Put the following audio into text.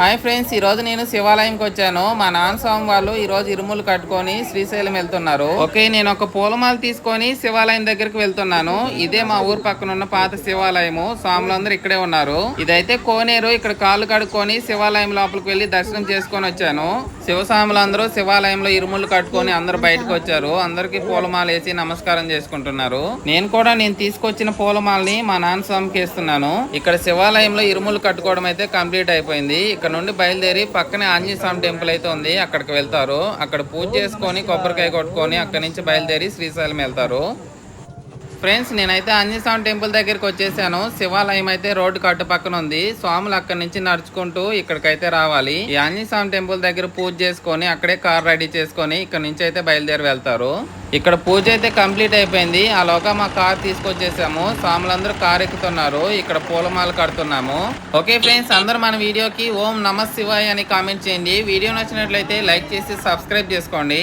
Hi friends ఈ రోజు నేను శివాలయంకి వచ్చాను. మా నాన్న స్వామి వాళ్ళు ఈరోజు ఇరుములు కట్టుకొని శ్రీశైలం వెళ్తున్నారు. ఓకే నేను ఒక పూలమాల తీసుకొని శివాలయం దగ్గరికి వెళ్తున్నాను. ఇదే మా ఊరు పక్కన ఉన్న పాత శివాలయము. స్వాములందరూ ఇక్కడే ఉన్నారు. ఇదైతే కోనేరు ఇక్కడ కాళ్ళు కడుక్కొని శివాలయం లోపలికి వెళ్ళి దర్శనం చేసుకొని వచ్చాను. శివస్వాములందరూ శివాలయంలో ఇరుములు కట్టుకొని అందరూ బయటకు వచ్చారు. అందరికి పూలమాల వేసి నమస్కారం చేసుకుంటున్నారు. నేను కూడా నేను తీసుకొచ్చిన పూలమాలని మా నాన్న స్వామికి వేస్తున్నాను. ఇక్కడ శివాలయంలో ఇరుములు కట్టుకోవడం అయితే కంప్లీట్ అయిపోయింది. ఇక్కడ నుండి బయలుదేరి పక్కనే ఆంజనేయ స్వామి టెంపుల్ అయితే ఉంది. అక్కడికి వెళ్తారు. అక్కడ పూజ చేసుకొని కొబ్బరికాయ కొట్టుకొని అక్కడి నుంచి బయలుదేరి శ్రీశైలం వెళ్తారు. ఫ్రెండ్స్ నేనైతే ఆంజనేయ టెంపుల్ దగ్గరికి వచ్చేసాను. శివాలయం అయితే రోడ్డు కట్టు పక్కన ఉంది. స్వాములు అక్కడి నుంచి నడుచుకుంటూ ఇక్కడికైతే రావాలి. ఈ ఆంజనేయ టెంపుల్ దగ్గర పూజ చేసుకొని అక్కడే కార్ రెడీ చేసుకొని ఇక్కడ నుంచి అయితే బయలుదేరి వెళ్తారు. ఇక్కడ పూజ అయితే కంప్లీట్ అయిపోయింది. ఆ మా కార్ తీసుకొచ్చేసాము. స్వాములందరూ కార్ ఎక్కుతున్నారు. ఇక్కడ పూలమాల కడుతున్నాము. ఓకే ఫ్రెండ్స్ అందరూ మన వీడియోకి ఓం నమ శివాయ్ అని కామెంట్ చేయండి. వీడియో నచ్చినట్లయితే లైక్ చేసి సబ్స్క్రైబ్ చేసుకోండి.